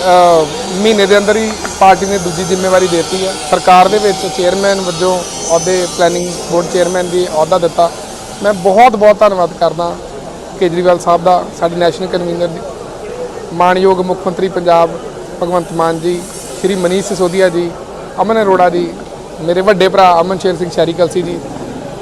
ਮਹੀਨੇ ਦੇ ਅੰਦਰ ਹੀ ਪਾਰਟੀ ਨੇ ਦੂਜੀ ਜ਼ਿੰਮੇਵਾਰੀ ਦਿੱਤੀ ਹੈ। ਸਰਕਾਰ ਦੇ ਵਿੱਚ ਚੇਅਰਮੈਨ ਵਜੋਂ ਅਹੁਦੇ ਪਲੈਨਿੰਗ ਬੋਰਡ ਚੇਅਰਮੈਨ ਦੀ ਅਹੁਦਾ ਦਿੱਤਾ। ਮੈਂ ਬਹੁਤ ਬਹੁਤ ਧੰਨਵਾਦ ਕਰਦਾ ਕੇਜਰੀਵਾਲ ਸਾਹਿਬ ਦਾ, ਸਾਡੇ ਨੈਸ਼ਨਲ ਕਨਵੀਨਰ ਦੀ ਮਾਨਯੋਗ ਮੁੱਖ ਮੰਤਰੀ ਪੰਜਾਬ ਭਗਵੰਤ ਮਾਨ ਜੀ, ਸ਼੍ਰੀ ਮਨੀਸ਼ ਸਿਸੋਦੀਆ ਜੀ, ਅਮਨ ਅਰੋੜਾ ਜੀ, ਮੇਰੇ ਵੱਡੇ ਭਰਾ ਅਮਨ ਸ਼ੇਰ ਸਿੰਘ ਸ਼ੈਰੀ ਕਲਸੀ ਜੀ,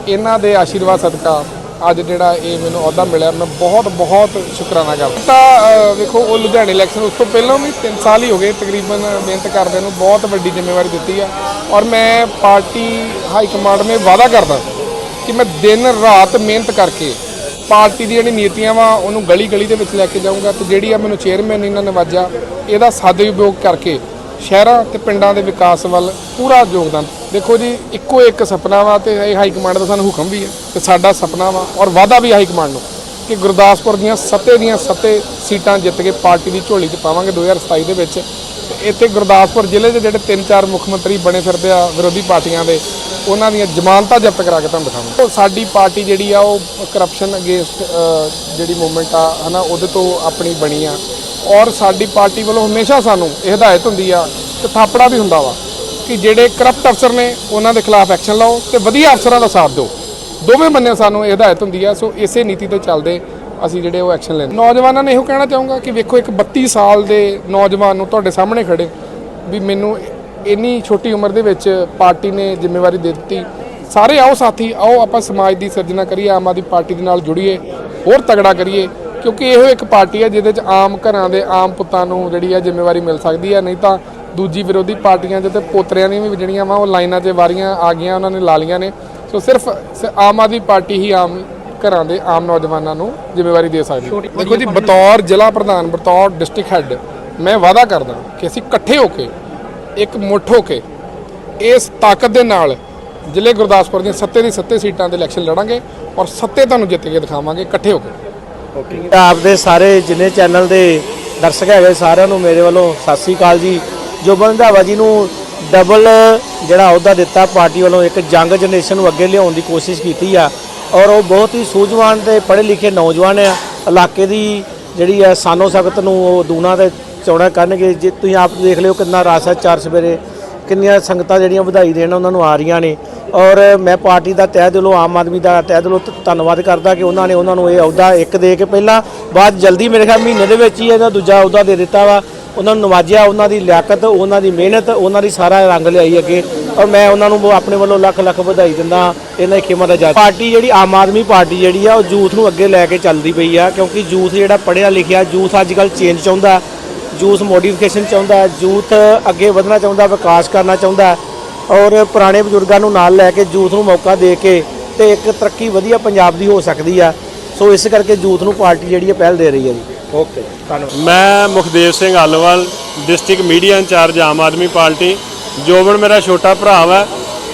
ਇਹਨਾਂ ਦੇ ਆਸ਼ੀਰਵਾਦ ਸਦਕਾ ਅੱਜ ਜਿਹੜਾ ਇਹ ਮੈਨੂੰ ਅਹੁਦਾ ਮਿਲਿਆ, ਮੈਂ ਬਹੁਤ ਬਹੁਤ ਸ਼ੁਕਰਾਨਾ ਕਰਦਾ। ਤਾਂ ਵੇਖੋ, ਉਹ ਲੁਧਿਆਣੇ ਇਲੈਕਸ਼ਨ ਉਸ ਤੋਂ ਪਹਿਲਾਂ ਵੀ 3 ਸਾਲ ਹੀ ਹੋ ਗਏ, ਤਕਰੀਬਨ ਮਿਹਨਤ ਕਰਦੇ ਨੂੰ ਬਹੁਤ ਵੱਡੀ ਜ਼ਿੰਮੇਵਾਰੀ ਦਿੱਤੀ ਆ। ਔਰ ਮੈਂ ਪਾਰਟੀ ਹਾਈ ਕਮਾਂਡ ਨੇ ਵਾਅਦਾ ਕਰਦਾ ਕਿ ਮੈਂ ਦਿਨ ਰਾਤ ਮਿਹਨਤ ਕਰਕੇ ਪਾਰਟੀ ਦੀ ਜਿਹੜੀ ਨੀਤੀਆਂ ਵਾ, ਉਹਨੂੰ ਗਲੀ ਗਲੀ ਦੇ ਵਿੱਚ ਲੈ ਕੇ ਜਾਊਂਗਾ ਤੇ ਜਿਹੜੀ ਆ ਮੈਨੂੰ ਚੇਅਰਮੈਨ ਇਹਨਾਂ ਨੇ ਨਵਾਜਿਆ ਇਹਦਾ ਸਦਉਪਯੋਗ ਕਰਕੇ ਸ਼ਹਿਰਾਂ ਤੇ ਪਿੰਡਾਂ ਦੇ ਵਿਕਾਸ ਵੱਲ ਪੂਰਾ ਯੋਗਦਾਨ। ਦੇਖੋ ਜੀ, ਇੱਕੋ ਇੱਕ ਸੁਪਨਾ ਵਾ ਤੇ ਇਹ ਹਾਈ ਕਮਾਂਡ ਦਾ ਸਾਨੂੰ ਹੁਕਮ ਵੀ ਹੈ ਤੇ ਸਾਡਾ ਸੁਪਨਾ ਵਾ ਔਰ ਵਾਅਦਾ ਵੀ ਹਾਈ ਕਮਾਂਡ ਨੂੰ ਕਿ ਗੁਰਦਾਸਪੁਰ ਦੀਆਂ ਸੱਤੇ ਦੀਆਂ ਸੱਤੇ ਸੀਟਾਂ ਜਿੱਤ ਕੇ ਪਾਰਟੀ ਦੀ ਝੋਲੀ 'ਚ ਪਾਵਾਂਗੇ 2027 ਦੇ ਵਿੱਚ। ਤੇ ਇੱਥੇ ਗੁਰਦਾਸਪੁਰ ਜ਼ਿਲ੍ਹੇ ਦੇ ਜਿਹੜੇ ਤਿੰਨ ਚਾਰ ਮੁੱਖ ਮੰਤਰੀ ਬਣੇ ਫਿਰਦੇ ਆ ਵਿਰੋਧੀ ਪਾਰਟੀਆਂ ਦੇ, ਉਹਨਾਂ ਦੀਆਂ ਜ਼ਮਾਨਤਾਂ ਜ਼ਬਤ ਕਰਾ ਕੇ ਤੁਹਾਨੂੰ ਦਿਖਾਵਾਂਗੇ। ਉਹ ਸਾਡੀ ਪਾਰਟੀ ਜਿਹੜੀ ਆ ਉਹ ਕਰਪਸ਼ਨ ਅਗੇਂਸਟ ਜਿਹੜੀ ਮੂਵਮੈਂਟ ਆ, ਹਨਾ, ਉਹਦੇ ਤੋਂ ਆਪਣੀ ਬਣੀ ਆ। ਔਰ ਸਾਡੀ ਪਾਰਟੀ ਵੱਲੋਂ ਹਮੇਸ਼ਾ ਸਾਨੂੰ ਇਹ ਹਦਾਇਤ ਹੁੰਦੀ ਆ ਤੇ ਥਾਪੜਾ ਵੀ ਹੁੰਦਾ ਵਾ ਕਿ ਜਿਹੜੇ ਕਰਪਟ ਅਫਸਰ ਨੇ ਉਹਨਾਂ ਦੇ ਖਿਲਾਫ ਐਕਸ਼ਨ ਲਓ ਤੇ ਵਧੀਆ ਅਫਸਰਾਂ ਦਾ ਸਾਥ ਦਿਓ। ਦੋਵੇਂ ਬੰਨੇ ਸਾਨੂੰ ਇਹ ਹਦਾਇਤ ਹੁੰਦੀ ਆ, ਸੋ ਇਸੇ ਨੀਤੀ ਤੇ ਚੱਲਦੇ ਅਸੀਂ ਜਿਹੜੇ ਉਹ ਐਕਸ਼ਨ ਲੈਂਦੇ ਨੌਜਵਾਨਾਂ ਨੇ ਇਹੋ ਕਹਿਣਾ ਚਾਹੂੰਗਾ ਕਿ ਵੇਖੋ, ਇੱਕ 32 ਸਾਲ ਦੇ ਨੌਜਵਾਨ ਨੂੰ ਤੁਹਾਡੇ ਸਾਹਮਣੇ ਖੜੇ ਵੀ ਮੈਨੂੰ ਇੰਨੀ ਛੋਟੀ ਉਮਰ ਦੇ ਵਿੱਚ ਪਾਰਟੀ ਨੇ ਜ਼ਿੰਮੇਵਾਰੀ ਦੇ ਦਿੱਤੀ। ਸਾਰੇ ਆਓ ਸਾਥੀ, ਆਓ ਆਪਾਂ ਸਮਾਜ ਦੀ ਸਿਰਜਣਾ ਕਰੀਏ, ਆਮ ਆਦਮੀ ਪਾਰਟੀ ਦੇ ਨਾਲ ਜੁੜੀਏ, ਹੋਰ ਤਗੜਾ ਕਰੀਏ। ਕਿਉਂਕਿ ਇਹੋ ਇੱਕ ਪਾਰਟੀ ਹੈ ਜਿਹਦੇ 'ਚ ਆਮ ਘਰਾਂ ਦੇ ਆਮ ਪੁੱਤਾਂ ਨੂੰ ਜਿਹੜੀ ਹੈ ਜ਼ਿੰਮੇਵਾਰੀ ਮਿਲ ਸਕਦੀ ਹੈ ਨਹੀਂ ਤਾਂ ਦੂਜੀ ਵਿਰੋਧੀ ਪਾਰਟੀਆਂ 'ਚ ਤੇ ਪੋਤਰਿਆਂ ਦੀਆਂ ਵੀ ਜਿਹੜੀਆਂ ਵਾ ਉਹ ਲਾਈਨਾਂ 'ਚ ਵਾਰੀਆਂ ਆ ਗਈਆਂ ਉਹਨਾਂ ਨੇ ਲਾ ਲੀਆਂ ਨੇ। ਸੋ ਸਿਰਫ ਆਮ ਆਦਮੀ ਪਾਰਟੀ ਹੀ ਆਮ ਘਰਾਂ ਦੇ ਆਮ ਨੌਜਵਾਨਾਂ ਨੂੰ ਜ਼ਿੰਮੇਵਾਰੀ ਦੇ ਸਕਦੀ ਹੈ। ਦੇਖੋ ਜੀ ਬਤੌਰ ਜ਼ਿਲ੍ਹਾ ਪ੍ਰਧਾਨ ਬਤੌਰ ਡਿਸਟ੍ਰਿਕਟ ਹੈੱਡ ਮੈਂ ਵਾਅਦਾ ਕਰਦਾ ਕਿ ਅਸੀਂ ਇਕੱਠੇ ਹੋ ਕੇ ਇੱਕ ਮੁੱਠ ਹੋ ਕੇ ਇਸ ਤਾਕਤ ਦੇ ਨਾਲ ਜ਼ਿਲ੍ਹੇ ਗੁਰਦਾਸਪੁਰ ਦੀਆਂ ਸੱਤੇ ਦੀ ਸੱਤੇ ਸੀਟਾਂ ਦੇ ਇਲੈਕਸ਼ਨ ਲੜਾਂਗੇ ਔਰ ਸੱਤੇ ਤੁਹਾਨੂੰ ਜਿੱਤ ਕੇ ਦਿਖਾਵਾਂਗੇ ਇਕੱਠੇ ਹੋ ਕੇ। ਆਪ ਦੇ ਸਾਰੇ ਜਿੰਨੇ ਚੈਨਲ ਦੇ ਦਰਸ਼ਕ ਹੈਗੇ ਸਾਰਿਆਂ ਨੂੰ ਮੇਰੇ ਵੱਲੋਂ ਸਤਿ ਸ੍ਰੀ ਅਕਾਲ ਜੀ। ਜੋ ਬੰਧਾਵਾ ਜੀ ਨੂੰ ਡਬਲ ਜਿਹੜਾ ਅਹੁਦਾ ਦਿੱਤਾ ਪਾਰਟੀ ਵੱਲੋਂ, ਇੱਕ ਯੰਗ ਜਨਰੇਸ਼ਨ ਨੂੰ ਅੱਗੇ ਲਿਆਉਣ ਦੀ ਕੋਸ਼ਿਸ਼ ਕੀਤੀ ਆ ਔਰ ਉਹ ਬਹੁਤ ਹੀ ਸੂਝਵਾਨ ਤੇ ਪੜ੍ਹੇ ਲਿਖੇ ਨੌਜਵਾਨ ਆ। ਇਲਾਕੇ ਦੀ ਜਿਹੜੀ ਆ ਸਾਨੋ ਸਖਤ ਨੂੰ ਉਹ ਦੂਣਾ ਤੇ ਚੌੜਾ ਕਰਨਗੇ। ਜੇ ਤੁਸੀਂ ਆਪ ਦੇਖ ਲਿਓ ਕਿੰਨਾ ਰਸ ਹੈ ਚਾਰ ਸਵੇਰੇ, ਕਿੰਨੀਆਂ ਸੰਗਤਾਂ ਜਿਹੜੀਆਂ ਵਧਾਈ ਦੇਣ ਉਹਨਾਂ ਨੂੰ ਆ ਰਹੀਆਂ ਨੇ। ਔਰ ਮੈਂ ਪਾਰਟੀ ਦਾ ਤਹਿ ਦਿਲੋਂ, ਆਮ ਆਦਮੀ ਦਾ ਤਹਿ ਦਿਲੋਂ ਧੰਨਵਾਦ ਕਰਦਾ ਕਿ ਉਹਨਾਂ ਨੇ ਉਹਨਾਂ ਨੂੰ ਇਹ ਅਹੁਦਾ ਇੱਕ ਦੇ ਕੇ ਪਹਿਲਾਂ ਬਾਅਦ ਜਲਦੀ ਮੇਰੇ ਖਿਆਲ ਮਹੀਨੇ ਦੇ ਵਿੱਚ ਹੀ ਇਹਦਾ ਦੂਜਾ ਅਹੁਦਾ ਦੇ ਦਿੱਤਾ ਵਾ। ਉਹਨਾਂ ਨੂੰ ਨਵਾਜਿਆ, ਉਹਨਾਂ ਦੀ ਲਿਆਕਤ, ਉਹਨਾਂ ਦੀ ਮਿਹਨਤ, ਉਹਨਾਂ ਦੀ ਸਾਰਾ ਰੰਗ ਲਿਆਈ ਅੱਗੇ। ਔਰ ਮੈਂ ਉਹਨਾਂ ਨੂੰ ਆਪਣੇ ਵੱਲੋਂ ਲੱਖ ਲੱਖ ਵਧਾਈ ਦਿੰਦਾ ਇਹਨਾਂ ਦੀ ਖਿਮਾ ਦਾ ਜਾ ਪਾਰਟੀ ਜਿਹੜੀ ਆਮ ਆਦਮੀ ਪਾਰਟੀ ਜਿਹੜੀ ਆ, ਉਹ ਯੂਥ ਨੂੰ ਅੱਗੇ ਲੈ ਕੇ ਚੱਲਦੀ ਪਈ ਆ, ਕਿਉਂਕਿ ਯੂਥ ਜਿਹੜਾ ਪੜ੍ਹਿਆ ਲਿਖਿਆ ਯੂਥ ਅੱਜ ਕੱਲ੍ਹ ਚੇਂਜ ਚਾਹੁੰਦਾ ਯੂਥ ਮੋਡੀਫਿਕੇਸ਼ਨ ਚਾਹੁੰਦਾ ਯੂਥ ਅੱਗੇ ਵਧਣਾ ਚਾਹੁੰਦਾ, ਵਿਕਾਸ ਕਰਨਾ ਚਾਹੁੰਦਾ। ਔਰ ਪੁਰਾਣੇ ਬਜ਼ੁਰਗਾਂ ਨੂੰ ਨਾਲ ਲੈ ਕੇ ਯੂਥ ਨੂੰ ਮੌਕਾ ਦੇ ਕੇ ਤੇ ਇੱਕ ਤਰੱਕੀ ਵਧੀਆ ਪੰਜਾਬ ਦੀ ਹੋ ਸਕਦੀ ਆ। ਸੋ ਇਸ ਕਰਕੇ ਯੂਥ ਨੂੰ ਪਾਰਟੀ ਜਿਹੜੀ ਹੈ ਪਹਿਲ ਦੇ ਰਹੀ ਹੈ ਜੀ। ਓਕੇ ਧੰਨਵਾਦ। ਮੈਂ Mukhdev Singh Alowal district media incharge Aam Aadmi Party. Joban ਮੇਰਾ ਛੋਟਾ ਭਰਾ ਵਾ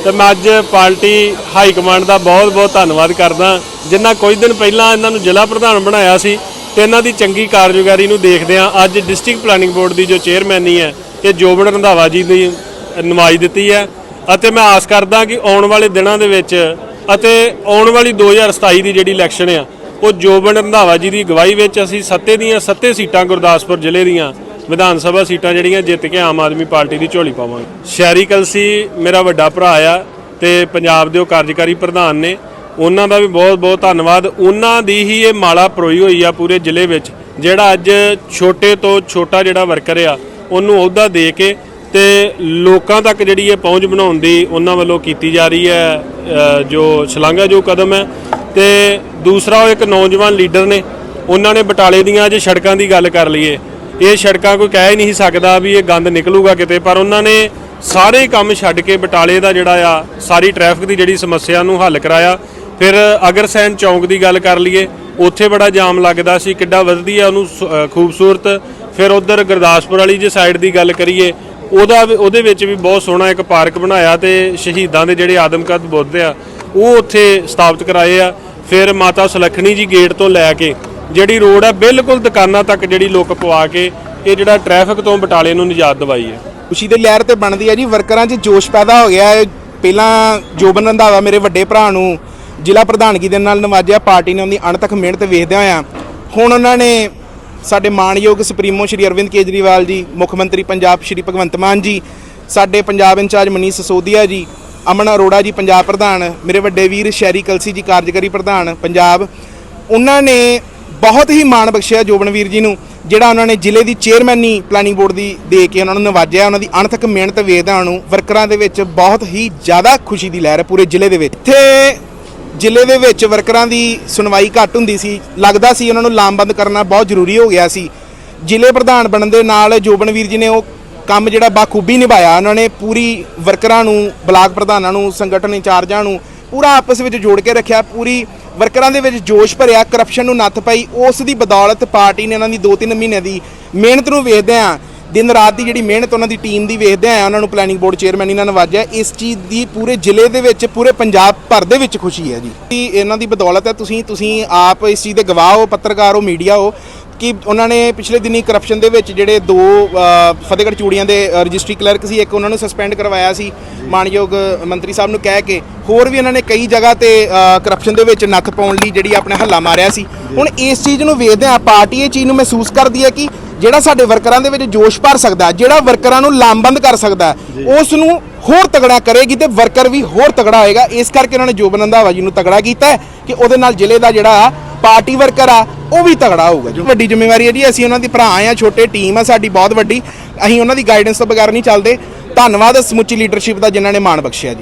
ਤੇ ਮੈਂ ਅੱਜ ਪਾਰਟੀ ਹਾਈ ਕਮਾਂਡ ਦਾ ਬਹੁਤ ਬਹੁਤ ਧੰਨਵਾਦ ਕਰਦਾ। ਜਿਨ੍ਹਾਂ ਕੁਝ ਦਿਨ ਪਹਿਲਾਂ ਇਹਨਾਂ ਨੂੰ ਜ਼ਿਲ੍ਹਾ ਪ੍ਰਧਾਨ ਬਣਾਇਆ ਸੀ ਤੇ ਇਹਨਾਂ ਦੀ ਚੰਗੀ ਕਾਰਜਕਾਰੀ ਨੂੰ ਦੇਖਦੇ ਆ ਅੱਜ ਡਿਸਟ੍ਰਿਕਟ ਪਲੈਨਿੰਗ ਬੋਰਡ ਦੀ ਜੋ ਚੇਅਰਮੈਨੀ ਹੈ ਇਹ ਜੋਬਨ ਰੰਧਾਵਾ ਜੀ ਦੀ ਨਮਾਜ਼ ਦਿੱਤੀ ਹੈ। ਅਤੇ ਮੈਂ ਆਸ ਕਰਦਾ ਕਿ ਆਉਣ ਵਾਲੇ ਦਿਨਾਂ ਦੇ ਵਿੱਚ ਅਤੇ ਆਉਣ ਵਾਲੀ 2027 ਦੀ ਜਿਹੜੀ ਇਲੈਕਸ਼ਨ ਆ, ਉਹ ਜੋਬਨ ਰੰਧਾਵਾ ਜੀ ਦੀ ਅਗਵਾਈ ਵਿੱਚ ਅਸੀਂ ਸੱਤੇ ਦੀਆਂ ਸੱਤੇ ਸੀਟਾਂ ਗੁਰਦਾਸਪੁਰ ਜ਼ਿਲ੍ਹੇ ਦੀਆਂ ਵਿਧਾਨ ਸਭਾ ਸੀਟਾਂ ਜਿਹੜੀਆਂ ਜਿੱਤ ਕੇ ਆਮ ਆਦਮੀ ਪਾਰਟੀ ਦੀ ਝੋਲੀ ਪਾਵਾਂਗੇ। ਸ਼ਹਿਰੀ ਕਲਸੀ ਮੇਰਾ ਵੱਡਾ ਭਰਾ ਆ ਤੇ ਪੰਜਾਬ ਦੇ ਉਹ ਕਾਰਜਕਾਰੀ ਪ੍ਰਧਾਨ ਨੇ, ਉਹਨਾਂ ਦਾ ਵੀ ਬਹੁਤ ਬਹੁਤ ਧੰਨਵਾਦ। ਉਹਨਾਂ ਦੀ ਹੀ ਇਹ ਮਾਲਾ ਪਰੋਈ ਹੋਈ ਆ ਪੂਰੇ ਜ਼ਿਲ੍ਹੇ ਵਿੱਚ, ਜਿਹੜਾ ਅੱਜ ਛੋਟੇ ਤੋਂ ਛੋਟਾ ਜਿਹੜਾ ਵਰਕਰ ਆ, ਉਹਨੂੰ ਅਹੁਦਾ ਦੇ ਕੇ ਤੇ ਲੋਕਾਂ ਤੱਕ ਜਿਹੜੀ ਇਹ ਪਹੁੰਚ ਬਣਾਉਣ ਦੀ ਉਹਨਾਂ ਵੱਲੋਂ ਕੀਤੀ ਜਾ ਰਹੀ ਹੈ ਜੋ ਸ਼ਲਾਘਾ ਜੋ ਕਦਮ ਹੈ ਤੇ ਦੂਸਰਾ ਉਹ ਇੱਕ ਨੌਜਵਾਨ ਲੀਡਰ ਨੇ, ਉਹਨਾਂ ਨੇ ਬਟਾਲੇ ਦੀਆਂ ਜੇ ਸੜਕਾਂ ਦੀ ਗੱਲ ਕਰ ਲਈਏ, ਇਹ ਸੜਕਾਂ ਕੋਈ ਕਹਿ ਹੀ ਨਹੀਂ ਸਕਦਾ ਵੀ ਇਹ ਗੰਦ ਨਿਕਲੂਗਾ ਕਿਤੇ, ਪਰ ਉਹਨਾਂ ਨੇ ਸਾਰੇ ਕੰਮ ਛੱਡ ਕੇ ਬਟਾਲੇ ਦਾ ਜਿਹੜਾ ਆ, ਸਾਰੀ ਟ੍ਰੈਫਿਕ ਦੀ ਜਿਹੜੀ ਸਮੱਸਿਆ ਨੂੰ ਹੱਲ ਕਰਾਇਆ। ਫਿਰ ਅਗਰਸੈਨ ਚੌਂਕ ਦੀ ਗੱਲ ਕਰ ਲਈਏ, ਉੱਥੇ ਬੜਾ ਜਾਮ ਲੱਗਦਾ ਸੀ, ਕਿੱਡਾ ਵਧਦੀ ਆ ਉਹਨੂੰ ਸ- ਖੂਬਸੂਰਤ। ਫਿਰ ਉਧਰ ਗੁਰਦਾਸਪੁਰ ਵਾਲੀ ਜੇ ਸਾਈਡ ਦੀ ਗੱਲ ਕਰੀਏ ਉਹਦਾ ਵੀ- ਉਹਦੇ ਵਿੱਚ ਵੀ ਬਹੁਤ ਸੋਹਣਾ ਇੱਕ ਪਾਰਕ ਬਣਾਇਆ ਤੇ ਸ਼ਹੀਦਾਂ ਦੇ ਜਿਹੜੇ ਆਦਮਕਦ ਬੁੱਧ ਆ, ਉਹ ਉੱਥੇ ਸਥਾਪਿਤ ਕਰਾਏ ਆ। ਫਿਰ ਮਾਤਾ ਸੁਲੱਖਣੀ ਜੀ ਗੇਟ ਤੋਂ ਲੈ ਕੇ ਜਿਹੜੀ ਰੋਡ ਆ, ਬਿਲਕੁਲ ਦੁਕਾਨਾਂ ਤੱਕ ਜਿਹੜੀ ਲੋਕ ਪਵਾ ਕੇ ਇਹ ਜਿਹੜਾ ਟ੍ਰੈਫਿਕ ਤੋਂ ਬਟਾਲੇ ਨੂੰ ਨਿਜਾਤ ਦਵਾਈ ਹੈ ਖੁਸ਼ੀ ਦੇ ਲਹਿਰ ਤੇ ਬਣਦੀ ਹੈ ਜੀ। ਵਰਕਰਾਂ 'ਚ ਜੋਸ਼ ਪੈਦਾ ਹੋ ਗਿਆ ਹੈ। ਪਹਿਲਾਂ ਜੋਬਨ ਰੰਧਾਵਾ ਮੇਰੇ ਵੱਡੇ ਭਰਾ ਨੂੰ ਜ਼ਿਲ੍ਹਾ ਪ੍ਰਧਾਨਗੀ ਦੇ ਨਾਲ ਨਵਾਜਿਆ ਪਾਰਟੀ ਨੇ ਉਹਦੀ ਅਣਤੱਕ ਮਿਹਨਤ ਵੇਖਦਿਆਂ ਹੋਇਆ ਹੁਣ ਉਹਨਾਂ ਨੇ ਸਾਡੇ ਮਾਣਯੋਗ ਸੁਪਰੀਮੋ ਸ਼੍ਰੀ ਅਰਵਿੰਦ ਕੇਜਰੀਵਾਲ ਜੀ, ਮੁੱਖ ਮੰਤਰੀ ਪੰਜਾਬ ਸ਼੍ਰੀ ਭਗਵੰਤ ਮਾਨ ਜੀ, ਸਾਡੇ ਪੰਜਾਬ ਇੰਚਾਰਜ ਮਨੀਸ਼ ਸਸੋਦੀਆ ਜੀ, ਅਮਨ ਅਰੋੜਾ ਜੀ ਪੰਜਾਬ ਪ੍ਰਧਾਨ, ਮੇਰੇ ਵੱਡੇ ਵੀਰ ਸ਼ੈਰੀ ਕਲਸੀ ਜੀ ਕਾਰਜਕਾਰੀ ਪ੍ਰਧਾਨ, ਪੰਜਾਬ। ਉਹਨਾਂ ਨੇ ਬਹੁਤ ਹੀ ਮਾਣ ਬਖਸ਼ਿਆ ਜੋਬਨਵੀਰ ਜੀ ਨੂੰ, ਜਿਹੜਾ ਉਹਨਾਂ ਨੇ ਜ਼ਿਲ੍ਹੇ ਦੀ ਚੇਅਰਮੈਨੀ ਪਲਾਨਿੰਗ ਬੋਰਡ ਦੀ ਦੇ ਕੇ ਉਹਨਾਂ ਨੂੰ ਨਵਾਜਿਆ, ਉਹਨਾਂ ਦੀ ਅਣਥੱਕ ਮਿਹਨਤ ਵੇਖਦਾ ਨੂੰ ਵਰਕਰਾਂ ਦੇ ਵਿੱਚ ਬਹੁਤ ਹੀ ਜ਼ਿਆਦਾ ਖੁਸ਼ੀ ਦੀ ਲਹਿਰ ਹੈ ਪੂਰੇ ਜ਼ਿਲ੍ਹੇ ਦੇ ਵਿੱਚ। ਇੱਥੇ ਜ਼ਿਲ੍ਹੇ ਦੇ ਵਿੱਚ ਵਰਕਰਾਂ ਦੀ ਸੁਣਵਾਈ ਘੱਟ ਹੁੰਦੀ ਸੀ, ਲੱਗਦਾ ਸੀ ਉਹਨਾਂ ਨੂੰ ਲਾਮਬੰਦ ਕਰਨਾ ਬਹੁਤ ਜ਼ਰੂਰੀ ਹੋ ਗਿਆ ਸੀ। ਜ਼ਿਲ੍ਹੇ ਪ੍ਰਧਾਨ ਬਣਨ ਦੇ ਨਾਲ ਜੋਬਨਵੀਰ ਜੀ ਨੇ ਉਹ ਕੰਮ ਜਿਹੜਾ ਬਾਖੂਬੀ ਨਿਭਾਇਆ। ਉਹਨਾਂ ਨੇ ਪੂਰੀ ਵਰਕਰਾਂ ਨੂੰ, ਬਲਾਕ ਪ੍ਰਧਾਨਾਂ ਨੂੰ, ਸੰਗਠਨ ਇੰਚਾਰਜਾਂ ਨੂੰ ਪੂਰਾ ਆਪਸ ਵਿੱਚ ਜੋੜ ਕੇ ਰੱਖਿਆ। ਪੂਰੀ ਵਰਕਰਾਂ ਦੇ ਵਿੱਚ ਜੋਸ਼ ਭਰਿਆ ਕਰਪਸ਼ਨ ਨੂੰ ਨੱਥ ਪਾਈ। ਉਸ ਦੀ ਬਦੌਲਤ ਪਾਰਟੀ ਨੇ ਉਹਨਾਂ ਦੀ 2-3 ਮਹੀਨੇ ਦੀ ਮਿਹਨਤ ਨੂੰ ਵੇਖਦੇ ਆ ਦਿਨ ਰਾਤ ਦੀ ਜਿਹੜੀ ਮਿਹਨਤ ਉਹਨਾਂ ਦੀ ਟੀਮ ਦੀ ਵੇਖਦੇ ਆ ਉਹਨਾਂ ਨੂੰ ਪਲੈਨਿੰਗ ਬੋਰਡ ਚੇਅਰਮੈਨ ਇਹਨਾਂ ਨਵਾਜਿਆ ਇਸ ਚੀਜ਼ ਦੀ ਪੂਰੇ ਜ਼ਿਲ੍ਹੇ ਦੇ ਵਿੱਚ, ਪੂਰੇ ਪੰਜਾਬ ਭਰ ਦੇ ਵਿੱਚ ਖੁਸ਼ੀ ਹੈ ਜੀ। ਇਹਨਾਂ ਦੀ ਬਦੌਲਤ ਹੈ, ਤੁਸੀਂ ਤੁਸੀਂ ਆਪ ਇਸ ਚੀਜ਼ ਦੇ ਗਵਾਹ ਹੋ, ਪੱਤਰਕਾਰ ਹੋ ਮੀਡੀਆ ਹੋ, ਕਿ ਉਹਨਾਂ ਨੇ ਪਿਛਲੇ ਦਿਨੀ ਕਰਪਸ਼ਨ ਦੇ ਵਿੱਚ ਜਿਹੜੇ ਦੋ ਫਤਿਹਗੜ੍ਹ ਚੂੜੀਆਂ ਦੇ ਰਜਿਸਟਰੀ ਕਲਰਕ ਸੀ, ਇੱਕ ਉਹਨਾਂ ਨੂੰ ਸਸਪੈਂਡ ਕਰਵਾਇਆ ਸੀ, ਮਾਨਯੋਗ ਮੰਤਰੀ ਸਾਹਿਬ ਨੂੰ ਕਹਿ ਕੇ। ਹੋਰ ਵੀ ਉਹਨਾਂ ਨੇ ਕਈ ਜਗ੍ਹਾ ਤੇ ਕਰਪਸ਼ਨ ਦੇ ਵਿੱਚ ਨੱਥ ਪਾਉਣ ਲਈ ਜਿਹੜੀ ਆਪਣੇ ਹੱਲਾ ਮਾਰਿਆ ਸੀ। ਹੁਣ ਇਸ ਚੀਜ਼ ਨੂੰ ਵੇਖਦੇ ਆ ਪਾਰਟੀ ਇਹ ਚੀਜ਼ ਨੂੰ ਮਹਿਸੂਸ ਕਰਦੀ ਹੈ ਕਿ ਜਿਹੜਾ ਸਾਡੇ ਵਰਕਰਾਂ ਦੇ ਵਿੱਚ ਜੋਸ਼ ਭਰ ਸਕਦਾ ਜਿਹੜਾ ਵਰਕਰਾਂ ਨੂੰ ਲਾਮਬੰਦ ਕਰ ਸਕਦਾ ਉਸ ਨੂੰ ਹੋਰ ਤਗੜਾ ਕਰੇਗੀ ਤੇ ਵਰਕਰ ਵੀ ਹੋਰ ਤਗੜਾ ਹੋਏਗਾ। ਇਸ ਕਰਕੇ ਉਹਨਾਂ ਨੇ ਜੋਬਨ ਰੰਧਾਵਾ ਜੀ ਨੂੰ ਤਗੜਾ ਕੀਤਾ ਕਿ ਉਹਦੇ ਨਾਲ ਜ਼ਿਲ੍ਹੇ ਦਾ ਜਿਹੜਾ ਪਾਰਟੀ ਵਰਕਰ ਆ ਉਹ ਵੀ ਤਗੜਾ ਹੋਊਗਾ। ਜੀ ਵੱਡੀ ਜ਼ਿੰਮੇਵਾਰੀ ਹੈ ਜੀ ਅਸੀਂ ਉਹਨਾਂ ਦੀ ਭਰਾ ਆ ਛੋਟੇ ਟੀਮ ਆ ਸਾਡੀ ਬਹੁਤ ਵੱਡੀ। ਅਸੀਂ ਉਹਨਾਂ ਦੀ ਗਾਈਡੈਂਸ ਤੋਂ ਬਗੈਰ ਨਹੀਂ ਚੱਲਦੇ। ਧੰਨਵਾਦ ਸਮੁੱਚੀ ਲੀਡਰਸ਼ਿਪ ਦਾ ਜਿਨ੍ਹਾਂ ਨੇ ਮਾਣ ਬਖਸ਼ਿਆ ਜੀ।